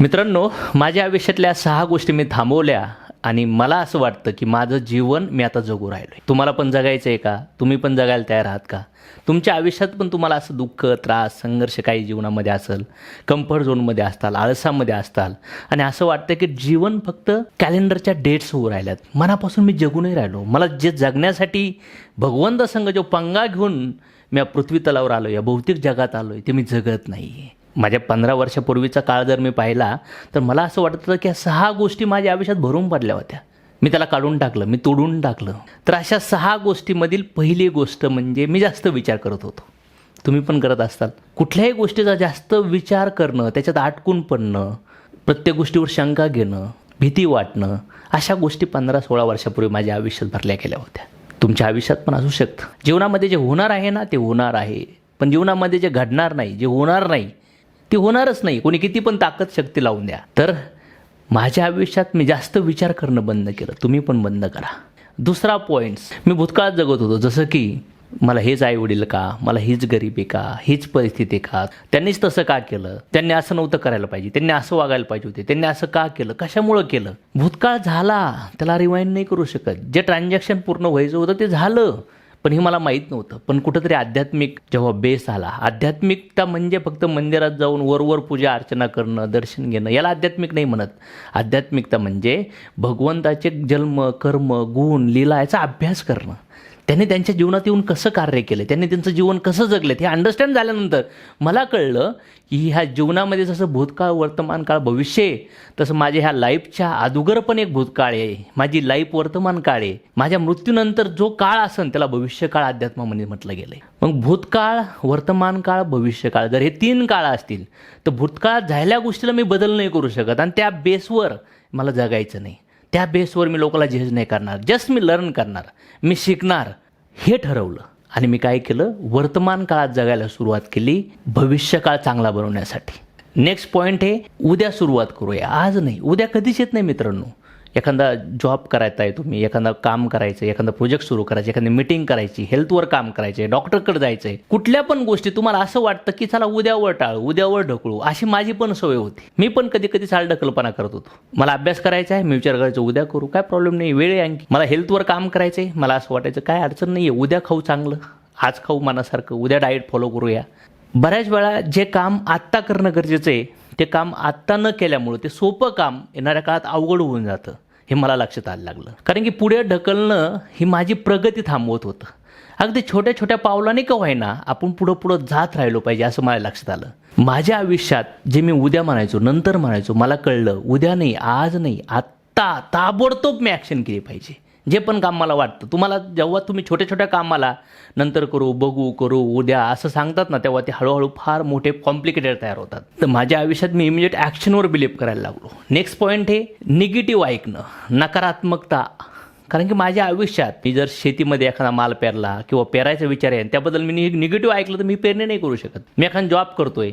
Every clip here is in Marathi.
मित्रांनो माझ्या आयुष्यातल्या सहा गोष्टी मी थांबवल्या आणि मला असं वाटतं की माझं जीवन मी आता जगू राहिलो आहे तुम्हाला पण जगायचं आहे का? तुम्ही पण जगायला तयार आहात का? तुमच्या आयुष्यात पण तुम्हाला असं दुःख त्रास संघर्ष काही जीवनामध्ये असेल कम्फर्ट झोनमध्ये असताल आळसामध्ये असताल आणि असं वाटतं की जीवन फक्त कॅलेंडरच्या डेट्स होऊ राहिल्यात. मनापासून मी जगू नाही राहिलो. मला जे जगण्यासाठी भगवंत संघ जो पंगा घेऊन मी या पृथ्वी तलावर आलो या भौतिक जगात आलो आहे ते मी जगत नाही आहे माझ्या पंधरा वर्षापूर्वीचा काळ जर मी पाहिला तर मला असं वाटत होतं की सहा गोष्टी माझ्या आयुष्यात भरून पडल्या होत्या. मी त्याला काढून टाकलं मी तोडून टाकलं. तर अशा सहा गोष्टीमधील पहिली गोष्ट म्हणजे मी जास्त विचार करत होतो. तुम्ही पण करत असताल. कुठल्याही गोष्टीचा जास्त विचार करणं त्याच्यात आटकून पडणं प्रत्येक गोष्टीवर शंका घेणं भीती वाटणं अशा गोष्टी पंधरा सोळा वर्षापूर्वी माझ्या आयुष्यात भरल्या गेल्या होत्या. तुमच्या आयुष्यात पण असू शकतं. जीवनामध्ये जे होणार आहे ना ते होणार आहे. पण जीवनामध्ये जे घडणार नाही जे होणार नाही ते होणारच नाही. कोणी किती पण ताकद शक्ती लावून द्या. तर माझ्या आयुष्यात मी जास्त विचार करणं बंद केलं. तुम्ही पण बंद करा. दुसरा पॉईंट्स मी भूतकाळात जगत होतो. जसं की मला हेच आई वडील का? मला हीच गरिबी का? हीच परिस्थिती आहे का? त्यांनीच तसं का केलं? त्यांनी असं नव्हतं करायला पाहिजे. त्यांनी असं वागायला पाहिजे होते. त्यांनी असं का केलं? कशामुळं केलं? भूतकाळ झाला. त्याला रिवाइंड नाही करू शकत. जे ट्रान्झॅक्शन पूर्ण व्हायचं होतं ते झालं. पण हे मला माहीत नव्हतं. पण कुठंतरी आध्यात्मिक जेव्हा बेस आला आध्यात्मिकता म्हणजे फक्त मंदिरात जाऊन वरवर पूजा अर्चना करणं दर्शन घेणं याला आध्यात्मिक नाही म्हणत. आध्यात्मिकता म्हणजे भगवंताचे जन्म कर्म गुण लीला याचा अभ्यास करणं. त्यांनी त्यांच्या जीवनात येऊन कसं कार्य केलं त्यांनी त्यांचं जीवन कसं जगलं हे अंडरस्टँड झाल्यानंतर मला कळलं की ह्या जीवनामध्ये जसं भूतकाळ वर्तमान काळ भविष्य आहे तसं माझ्या ह्या लाईफच्या अदुगर पण एक भूतकाळ आहे. माझी लाईफ वर्तमान काळ आहे. माझ्या मृत्यूनंतर जो काळ असन त्याला भविष्यकाळ अध्यात्मामध्ये म्हटलं गेलं आहे. मग भूतकाळ वर्तमान काळ भविष्यकाळ जर हे तीन काळ असतील तर भूतकाळात झालेल्या गोष्टीला मी बदल नाही करू शकत आणि त्या बेसवर मला जगायचं नाही. त्या बेसवर मी लोकांना जज नाही करणार. जस्ट मी लर्न करणार. मी शिकणार. हे ठरवलं. आणि मी काय केलं? वर्तमान काळात जगायला सुरुवात केली भविष्यकाळ चांगला बनवण्यासाठी. नेक्स्ट पॉईंट हे उद्या सुरुवात करूया. आज नाही उद्या कधीच येत नाही मित्रांनो. एखादा जॉब करायचा आहे तुम्ही एखादा काम करायचं एखादा प्रोजेक्ट सुरू करायचं एखादी मिटिंग करायची हेल्थवर काम करायचे डॉक्टरकडे जायचं आहे कुठल्या पण गोष्टी तुम्हाला असं वाटतं की चला उद्यावर टाळू उद्यावर ढकलू अशी माझी पण सवय होती. मी पण कधी कधी चाल ढकलपणा करत होतो. मला अभ्यास करायचा आहे मी विचार करायचं उद्या करू काय प्रॉब्लेम नाही वेळ आहे आणखी. मला हेल्थवर काम करायचं आहे मला असं वाटायचं काय अडचण नाही आहे उद्या खाऊ चांगलं आज खाऊ मनासारखं उद्या डाएट फॉलो करूया. बऱ्याच वेळा जे काम आत्ता करणं गरजेचं आहे ते काम आत्ता न केल्यामुळं ते सोपं काम येणाऱ्या काळात अवघड होऊन जातं. हे मला लक्षात आलं लागलं. कारण की पुढे ढकलणं ही माझी प्रगती थांबवत होतं. अगदी छोट्या छोट्या पावलाने का व्हायना आपण पुढं पुढं जात राहिलो पाहिजे असं मला लक्षात आलं. माझ्या आयुष्यात जे मी उद्या म्हणायचो नंतर म्हणायचो मला कळलं उद्या नाही आज नाही आत्ता ताबडतोब मी ॲक्शन केली पाहिजे. जे पण काम मला वाटतं. तुम्हाला जेव्हा तुम्ही छोट्या छोट्या कामाला नंतर करू बघू करू उद्या असं सांगतात ना तेव्हा ते हळूहळू फार मोठे कॉम्प्लिकेटेड तयार होतात. तर माझ्या आयुष्यात मी इमिजिएट ॲक्शनवर बिलीव्ह करायला लागलो. नेक्स्ट पॉईंट हे निगेटिव्ह ऐकणं नकारात्मकता. कारण की माझ्या आयुष्यात मी जर शेतीमध्ये एखादा माल पेरला किंवा पेरायचा विचार आहे आणि त्याबद्दल मी निगेटिव्ह ऐकलं तर मी पेरणे नाही करू शकत. मी एखादा जॉब करतोय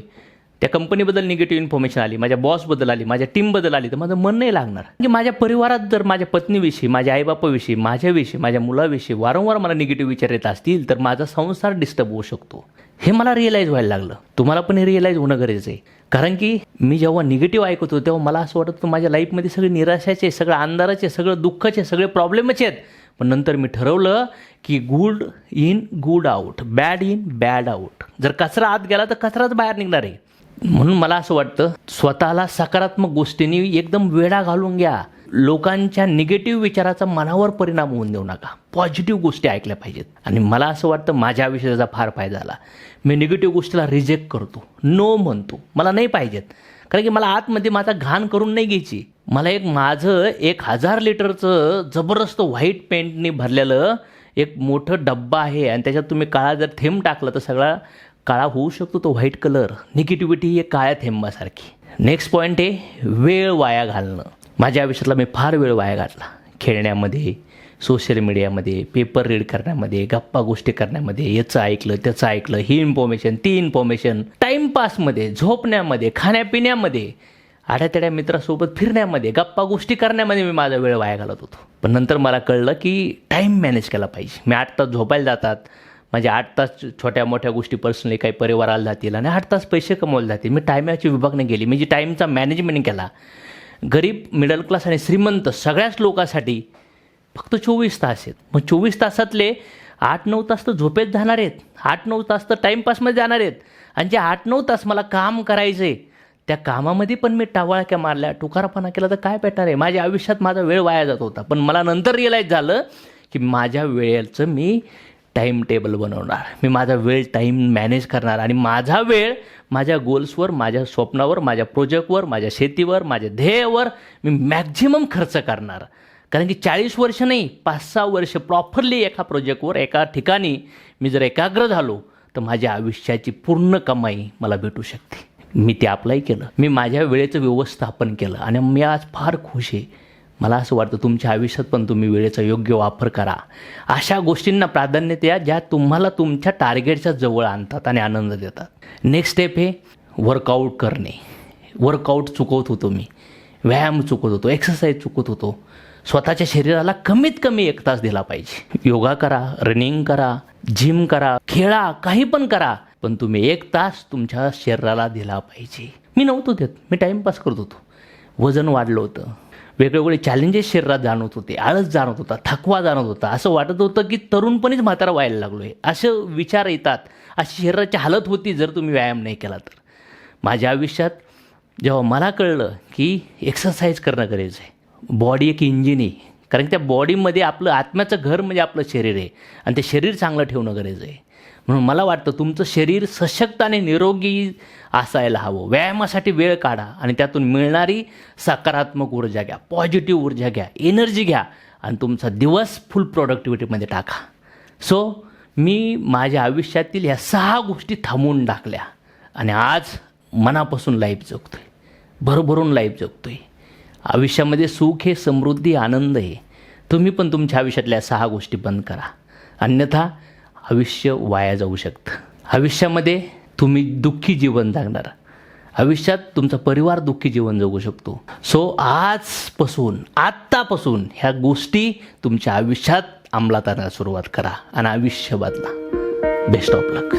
त्या कंपनीबद्दल निगेटिव्ह इन्फॉर्मेशन आली माझ्या बॉसबद्दल आली माझ्या टीमबद्दल आली तर माझं मन नाही लागणार. की माझ्या परिवारात जर माझ्या पत्नीविषयी माझ्या आईबापाविषयी माझ्याविषयी माझ्या मुलाविषयी वारंवार मला निगेटिव्ह विचार येत असतील तर माझा संसार डिस्टर्ब होऊ शकतो. हे मला रिअलाईज व्हायला लागलं. तुम्हाला पण हे रिअलाईज होणं गरजेचं आहे. कारण की मी जेव्हा निगेटिव्ह ऐकत होतो तेव्हा मला असं वाटत होतं माझ्या लाईफमध्ये सगळे निराशाचे सगळं अंधाराचे सगळं दुःखाचे सगळे प्रॉब्लेमच आहेत. पण नंतर मी ठरवलं की good in good out bad in bad out जर कचरा आत गेला तर कचराच बाहेर निघणार आहे. म्हणून मला असं वाटतं स्वतःला सकारात्मक गोष्टींनी एकदम वेळा घालून घ्या. लोकांच्या निगेटिव्ह विचाराचा मनावर परिणाम होऊन देऊ नका. पॉझिटिव्ह गोष्टी ऐकल्या पाहिजेत. आणि मला असं वाटतं माझ्या आयुष्याचा फार फायदा झाला. मी निगेटिव्ह गोष्टीला रिजेक्ट करतो. नो म्हणतो. मला नाही पाहिजेत. कारण की मला आतमध्ये माझा घाण करून नाही घ्यायची. मला एक माझं एक हजार लिटरचं जबरदस्त व्हाईट पेंटने भरलेलं एक मोठं डब्बा आहे. आणि त्याच्यात तुम्ही काळा जर थेंब टाकलं तर सगळा काळा होऊ शकतो तो व्हाईट कलर निगेटिव्हिटी ही काळ्या थेंबासारखी. नेक्स्ट पॉईंट आहे वेळ वाया घालणं. माझ्या आयुष्यातला मी फार वेळ वाया घातला. खेळण्यामध्ये सोशल मीडियामध्ये पेपर रीड करण्यामध्ये गप्पा गोष्टी करण्यामध्ये याचं ऐकलं त्याचं ऐकलं ही इन्फॉर्मेशन ती इन्फॉर्मेशन टाईमपासमध्ये झोपण्यामध्ये खाण्यापिण्यामध्ये आड्यातेड्या मित्रासोबत फिरण्यामध्ये गप्पा गोष्टी करण्यामध्ये मी माझा वेळ वाया घालत होतो. पण नंतर मला कळलं की टाईम मॅनेज केला पाहिजे. मी आठ तास झोपायला जातात म्हणजे आठ तास छोट्या मोठ्या गोष्टी पर्सनली काही परिवाराला जातील आणि आठ तास पैसे कमवले जातील. मी टायमाची विभागणी केली. म्हणजे टाईमचा मॅनेजमेंट केला गरीब मिडल क्लास आणि श्रीमंत सगळ्याच लोकांसाठी फक्त चोवीस तास आहेत. मग चोवीस तासातले आठ नऊ तास तर झोपेत जाणार आहेत. आठ नऊ तास तर टाईमपासमध्ये जाणार आहेत. आणि जे आठ नऊ तास मला काम करायचं आहे त्या कामामध्ये पण मी टावाळक्या मारल्या. टुकारापणा केला तर काय भेटणार आहे? माझ्या आयुष्यात माझा वेळ वाया जात होता. पण मला नंतर रिअलाईज झालं की माझ्या वेळेचं मी टाईम टेबल बनवणार. मी माझा वेळ टाईम मॅनेज करणार आणि माझा वेळ माझ्या गोल्सवर माझ्या स्वप्नावर माझ्या प्रोजेक्टवर माझ्या शेतीवर माझ्या ध्येयावर मी मॅक्झिमम खर्च करणार. कारण की चाळीस वर्ष नाही पाच सहा वर्ष प्रॉपरली एका प्रोजेक्टवर एका ठिकाणी मी जर एकाग्र झालो तर माझ्या आयुष्याची पूर्ण कमाई मला भेटू शकते. मी ते अप्लाय केलं. मी माझ्या वेळेचं व्यवस्थापन केलं आणि मी आज फार खुश आहे. मला असं वाटतं तुमच्या आयुष्यात पण तुम्ही वेळेचा योग्य वापर करा. अशा गोष्टींना प्राधान्य द्या ज्या तुम्हाला तुमच्या टार्गेटच्या जवळ आणतात आणि आनंद देतात. नेक्स्ट स्टेप हे वर्कआउट करणे. वर्कआउट चुकवत होतो मी. व्यायाम चुकत होतो. एक्सरसाइज चुकत होतो. स्वतःच्या शरीराला कमीत कमी एक तास दिला पाहिजे. योगा करा रनिंग करा जिम करा खेळा काही पण करा पण तुम्ही एक तास तुमच्या शरीराला दिला पाहिजे. मी नव्हतो देत. मी टाईमपास करत होतो. वजन वाढलं होतं. वेगवेगळे चॅलेंजेस शरीरात जाणवत होते आळस जाणवत होता थकवा जाणवत होता. असं वाटत होतं की तरुणपणीच म्हातारा व्हायला लागलो आहे असे विचार येतात. अशी शरीराची हालत होती जर तुम्ही व्यायाम नाही केला तर. माझ्या आयुष्यात जेव्हा मला कळलं की एक्सरसाइज करणं गरजेचं आहे. बॉडी एक इंजिन आहे. कारण त्या बॉडीमध्ये आपलं आत्म्याचं घर म्हणजे आपलं शरीर आहे. आणि ते शरीर चांगलं ठेवणं गरजेचं आहे. म्हणून मला वाटतं तुमचं शरीर सशक्त आणि निरोगी असायला हवं. व्यायामासाठी वेळ काढा आणि त्यातून मिळणारी सकारात्मक ऊर्जा घ्या पॉझिटिव्ह ऊर्जा घ्या एनर्जी घ्या आणि तुमचा दिवस फुल प्रोडक्टिव्हिटीमध्ये टाका. सो मी माझ्या आयुष्यातील ह्या सहा गोष्टी थांबवून टाकल्या आणि आज मनापासून लाईफ जगतो आहे भरभरून लाईफ जगतो आहे आयुष्यामध्ये सुख हे समृद्धी आनंद आहे तुम्ही पण तुमच्या आयुष्यातल्या सहा गोष्टी बंद करा. अन्यथा आयुष्य वाया जाऊ शकतं. आयुष्यामध्ये तुम्ही दुःखी जीवन जगणार. आयुष्यात तुमचा परिवार दुःखी जीवन जगू शकतो. सो आजपासून आत्तापासून ह्या गोष्टी तुमच्या आयुष्यात अंमलात आणायला सुरुवात करा आणि आयुष्य बदला. Best of luck